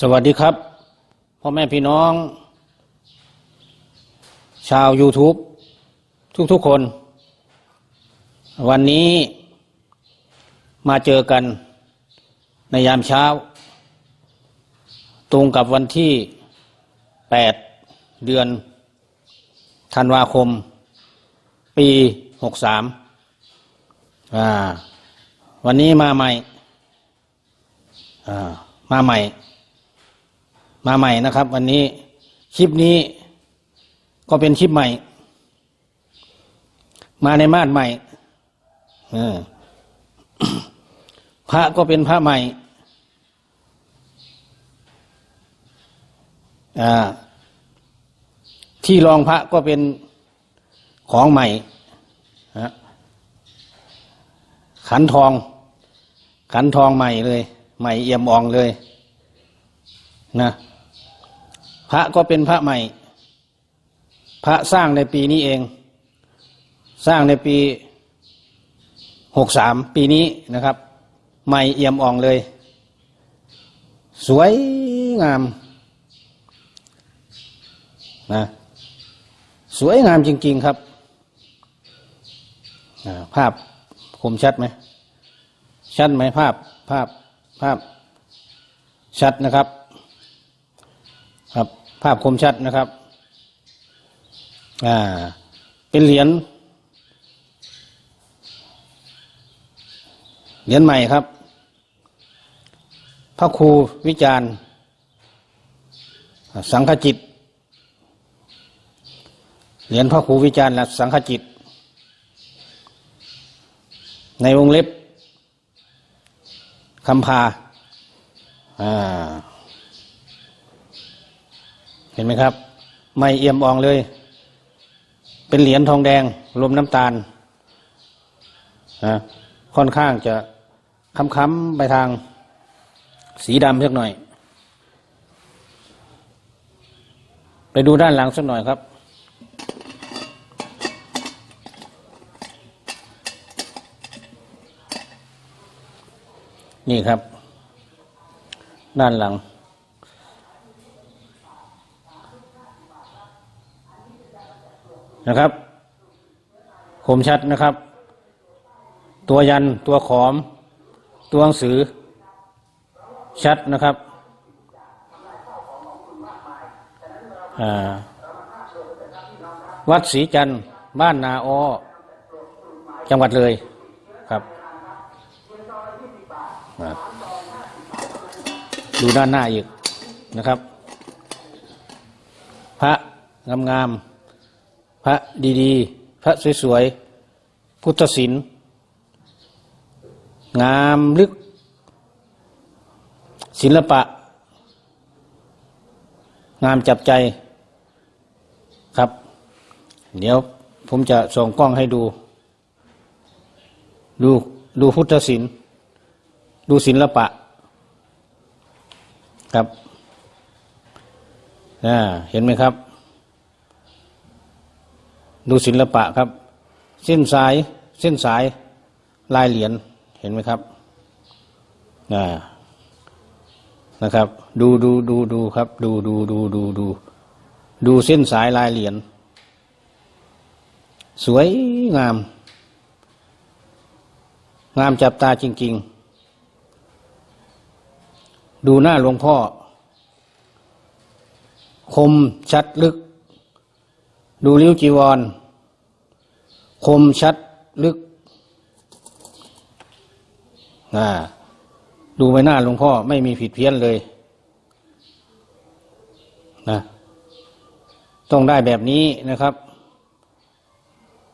สวัสดีครับพ่อแม่พี่น้อง ชาว YouTube ทุกๆคน วันนี้มาเจอกันในยามเช้า ตรงกับวันที่ 8 เดือนธันวาคม ปี 63อ่าวันนี้มาใหม่อ่ามาใหม่ มาใหม่นะครับ วันนี้คลิปนี้ก็เป็นคลิปใหม่ มาในมาดใหม่พระก็เป็นพระใหม่ที่รองพระก็เป็นของใหม่ขันทอง ขันทองใหม่เลย ใหม่เอี่ยมอ่องเลย นะ พระก็เป็นพระใหม่ พระสร้างในปีนี้เอง สร้างในปีหกสามปีนี้นะครับ ใหม่เอี่ยมอ่องเลย สวยงามนะสวยงามจริง ๆครับ ภาพคมชัดไหม ชัดไหมภาพภาพภาพชัดนะครับครับ ภาพคมชัดนะครับ อ่า เป็นเหรียญ เหรียญใหม่ครับ พระครูวิจารณ์ สังฆจิต เหรียญพระครูวิจารณ์ละสังฆจิต ในวงเล็บคำพา อ่า เห็นไหมครับ ไม่เอี่ยมอ่องเลย เป็นเหรียญทองแดงรวมน้ำตาลนะค่อนข้างจะค้ำๆไปทางสีดำสักหน่อย ไปดูด้านหลังสักหน่อยครับ นี่ครับ ด้านหลัง นะครับ คมชัดนะครับ ตัวยันตัวขอม ตัวหนังสือ ชัดนะครับวัดศรีจันทร์บ้านนาออจังหวัดเลยครับ ดูด้านหน้าอีกนะครับ พระงามๆ ระดีๆ พระสวยๆ พุทธศิลป์งามลึก ศิลปะ งามจับใจครับ เดี๋ยวผมจะส่งกล้องให้ดู ดูดูพุทธศิลป์ดูศิลปะ ครับอ่าเห็นไหมครับ ดูศิลปะครับ เส้นสายเส้นสายลายเหรียญเห็นไหมครับอ่านะครับ ดูดูดูดูครับ ดูดูดูดูดูดูเส้นสายลายเหรียญสวยงาม งามจับตาจริง ๆ ดูหน้าหลวงพ่อ คมชัดลึก ดูริ้วจีวร คมชัดลึกอ่าดูใบหน้าหลวงพ่อไม่มีผิดเพี้ยนเลยนะต้องได้แบบนี้นะครับ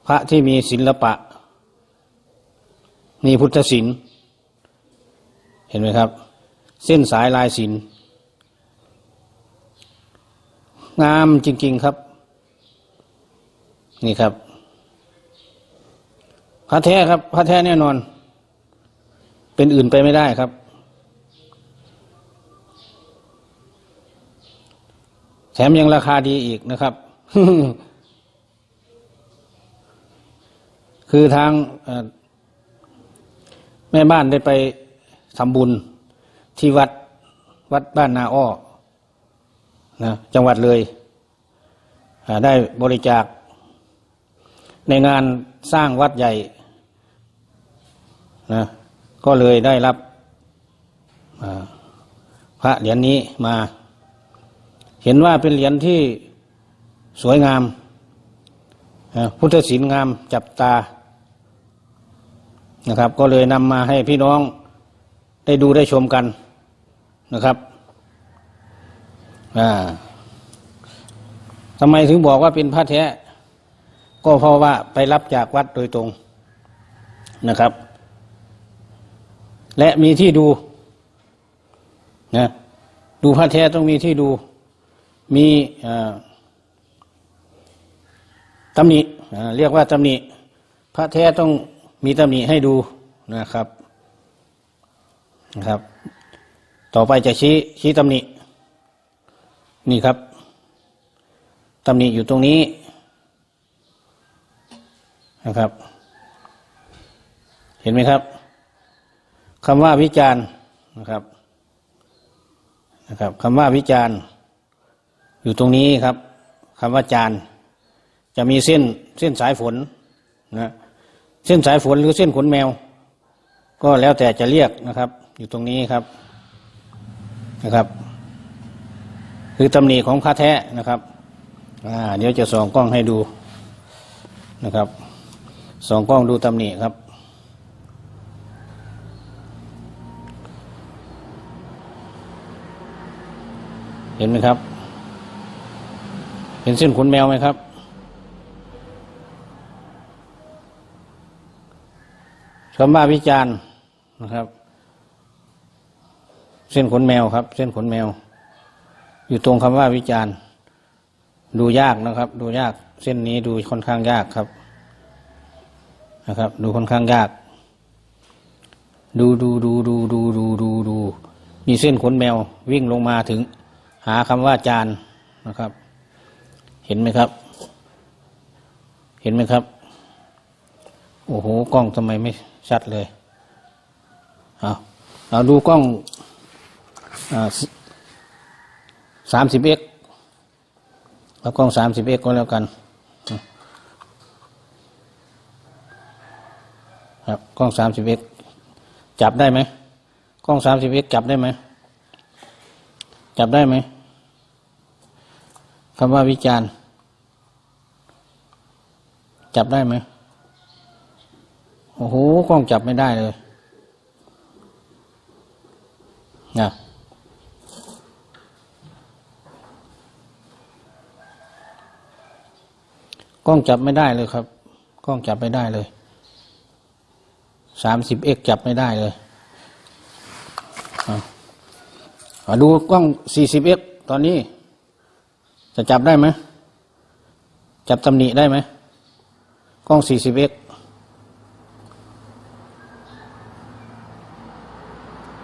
พระที่มีศิลปะ มีพุทธศิลป์เห็นไหมครับ เส้นสายลายศิลป์งามจริง ๆ ครับ นี่ครับ พระแท้ครับ พระแท้แน่นอน เป็นอื่นไปไม่ได้ครับ แถมยังราคาดีอีกนะครับคือทางแม่บ้านได้ไปทำบุญที่วัดวัดบ้านนาอ้อนะจังหวัดเลย ได้บริจาค ในงานสร้างวัดใหญ่นะก็เลยได้รับพระเหรียญนี้มา เห็นว่าเป็นเหรียญที่สวยงาม พุทธศิลป์งามจับตานะครับ ก็เลยนำมาให้พี่น้องได้ดูได้ชมกันนะครับอ่าทำไมถึงบอกว่าเป็นพระแท้ ก็เพราะว่าไปรับจากวัดโดยตรงนะครับ และมีที่ดูนะดูพระแท้ต้องมีที่ดู มีตำหนิเรียกว่าตำหนิพระแท้ต้องมีตำหนิให้ดูนะครับนะครับ ต่อไปจะชี้ชี้ตำหนินี่ครับตำหนิอยู่ตรงนี้ นะครับ เห็นไหมครับคำว่าวิจารณ์นะครับนะครับคำว่าวิจารณ์ อยู่ตรงนี้ครับคำว่าจานจะมีเส้นเส้นสายฝนนะเส้นสายฝนหรือเส้นขนแมว ก็แล้วแต่จะเรียกนะครับ อยู่ตรงนี้ครับนะครับ คือตำหนิของพระแท้นะครับอ่าเดี๋ยวจะส่องกล้องให้ดูนะครับ สองกล้องดูตำหนิครับ เห็นไหมครับ เห็นเส้นขนแมวไหมครับ คำว่าวิจารณ์นะครับ เส้นขนแมวครับ เส้นขนแมว อยู่ตรงคำว่าวิจารณ์ ดูยากนะครับ ดูยาก เส้นนี้ดูค่อนข้างยากครับ นะครับ ดูค่อนข้างยาก ดูดูดูดูดูดูดูดูมีเส้นขนแมววิ่งลงมาถึง หาคำว่าจานนะครับ เห็นไหมครับ เห็นไหมครับ โอ้โหกล้องทำไมไม่ชัดเลยเอาเราดูกล้องสามสิบเอ็กเอากล้องสามสิบเอ็กก็แล้วกัน ครับกล้องสามสิบเอ็กจับได้ไหมกล้องสามสิบเอ็กจับได้ไหมจับได้ไหมคำว่าวิจารณ์ จับได้ไหมโอ้โหกล้องจับไม่ได้เลยนะกล้องจับไม่ได้เลยครับ กล้องจับไม่ได้เลย สามสิบเอ็กจับไม่ได้เลยเอาดูกล้องสี่สิบเอ็กตอนนี้ จะจับได้ไหม จับตำหนิได้ไหม กล้องสี่สิบเอ็ก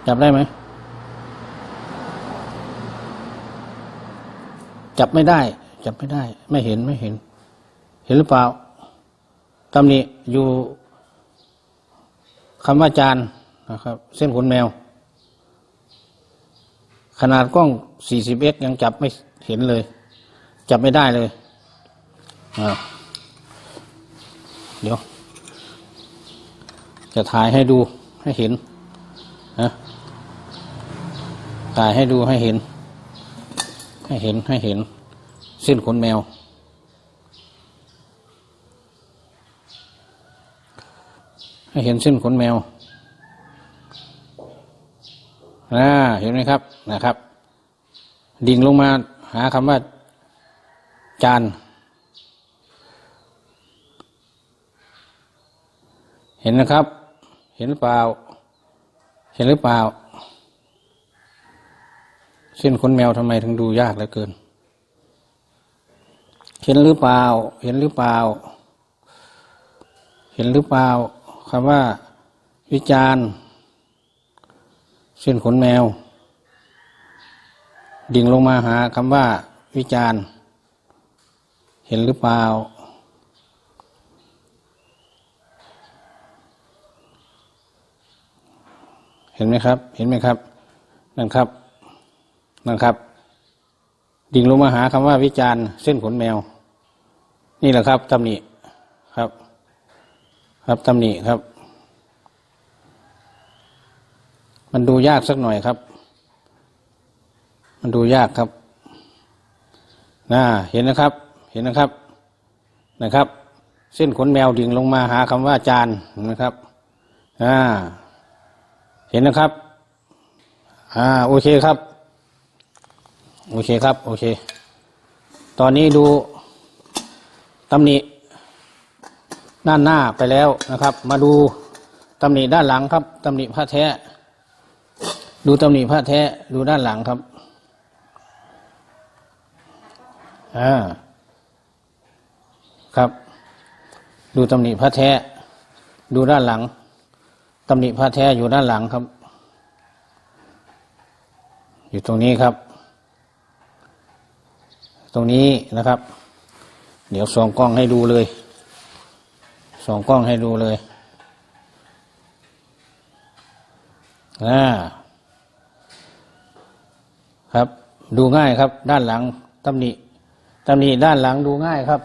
จับได้ไหม จับไม่ได้ จับไม่ได้ ไม่เห็นไม่เห็น เห็นหรือเปล่าตำหนิอยู่ คำว่าจานนะครับ เส้นขนแมว ขนาดกล้อง 40x ยังจับไม่เห็นเลย จับไม่ได้เลยเดี๋ยว จะถ่ายให้ดูให้เห็นนะถ่ายให้ดูให้เห็น ให้เห็นให้เห็น เส้นขนแมว ให้เห็นเส้นขนแมวอ่าเห็นไหมครับนะครับ ดิ่งลงมาหาคำว่า จาน เห็นนะครับ เห็นหรือเปล่า เห็นหรือเปล่า เส้นขนแมวทำไมถึงดูยากเหลือเกิน เห็นหรือเปล่า เห็นหรือเปล่า เห็นหรือเปล่า คำว่า วิจารณ์เส้นขนแมว ดิ่งลงมาหาคำว่า วิจารณ์เห็นหรือเปล่า เห็นไหมครับ เห็นไหมครับ นั่นครับนะครับ ดิ่งลงมาหาคำว่าวิจารณ์เส้นขนแมว นี่แหละครับตำหนิครับ ครับตำหนิครับ มันดูยากสักหน่อยครับ มันดูยากครับน่าเห็นนะครับ เห็นนะครับนะครับ เส้นขนแมวดิ่งลงมาหาคำว่าจานนะครับอ่าเห็นนะครับ อ่า โอเคครับ โอเคครับ โอเค ตอนนี้ดูตำหนิ ด้านหน้าไปแล้วนะครับ มาดูตำหนิด้านหลังครับตำหนิผ้าแท้ ดูตำหนิผ้าแท้ดูด้านหลังครับอ่าครับ ดูตำหนิผ้าแท้ ดูด้านหลังตำหนิผ้าแท้อยู่ด้านหลังครับ อยู่ตรงนี้ครับ ตรงนี้นะครับ เดี๋ยวส่องกล้องให้ดูเลย ส่องกล้องให้ดูเลยอ่าครับ ดูง่ายครับ ด้านหลังตำหนิตำหนิด้านหลังดูง่ายครับ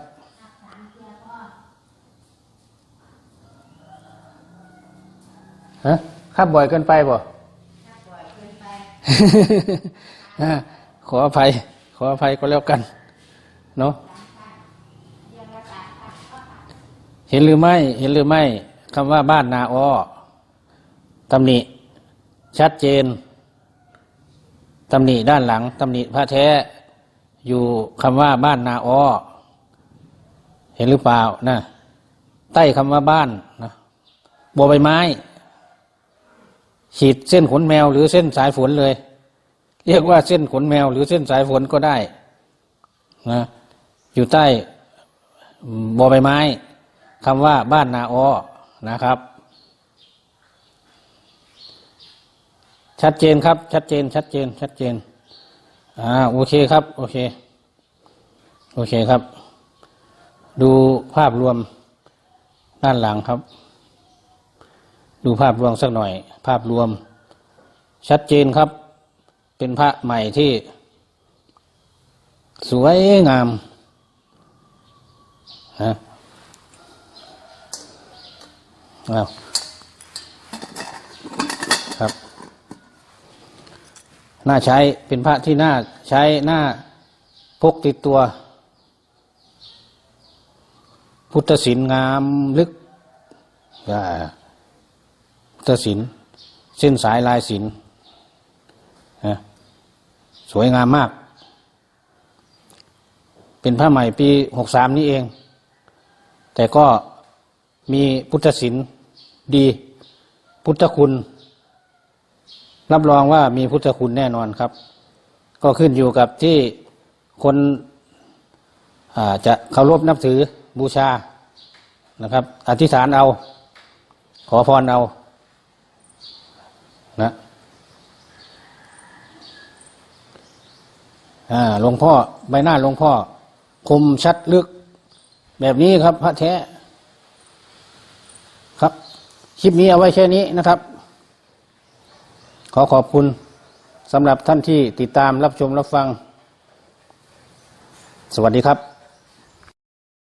ฮะขับบ่อยเกินไปบ่อ่าขออภัย ขออภัยก็แล้วกัน เนาะเห็นหรือไม่ เห็นหรือไม่คำว่าบ้านนาอ้อตำหนิ ชัดเจนตำหนิด้านหลังตำหนิพระแท้ อยู่คำว่าบ้านนาอ้อเห็นหรือเปล่านะใต้คำว่าบ้านนะบัวใบไม้ ขีดเส้นขนแมวหรือเส้นสายฝนเลย เรียกว่าเส้นขนแมว หรือเส้นสายฝนก็ได้นะอยู่ใต้บอใบไม้ คำว่าบ้านนาออนะครับ ชัดเจนครับ ชัดเจน ชัดเจน ชัดเจน อ่า โอเคครับ โอเค โอเคครับ ดูภาพรวมด้านหลังครับ ดูภาพรวมสักหน่อย ภาพรวม ชัดเจนครับ เป็นพระใหม่ที่ สวยงาม ฮะ อ้าวครับน่าใช้เป็นพระที่น่าใช้น่าพกติดตัว พุทธศิลงามลึกพุทธศิลเส้นสายลายศิลป์นสวยงามมาก เป็นพระใหม่ปีหกสามนี้เอง แต่ก็ มีพุทธศิลป์ดี พุทธคุณ รับรองว่ามีพุทธคุณแน่นอนครับ ก็ขึ้นอยู่กับที่คนจะเคารพนับถือบูชานะครับ อธิษฐานเอา ขอพรเอานะหลวงพ่อใบหน้าหลวงพ่อ คมชัดลึก แบบนี้ครับ พระแท้ ลิปนี้เอาไว้แค่นี้นะครับ ขอขอบคุณสำหรับท่านที่ติดตามรับชมรับฟัง สวัสดีครับ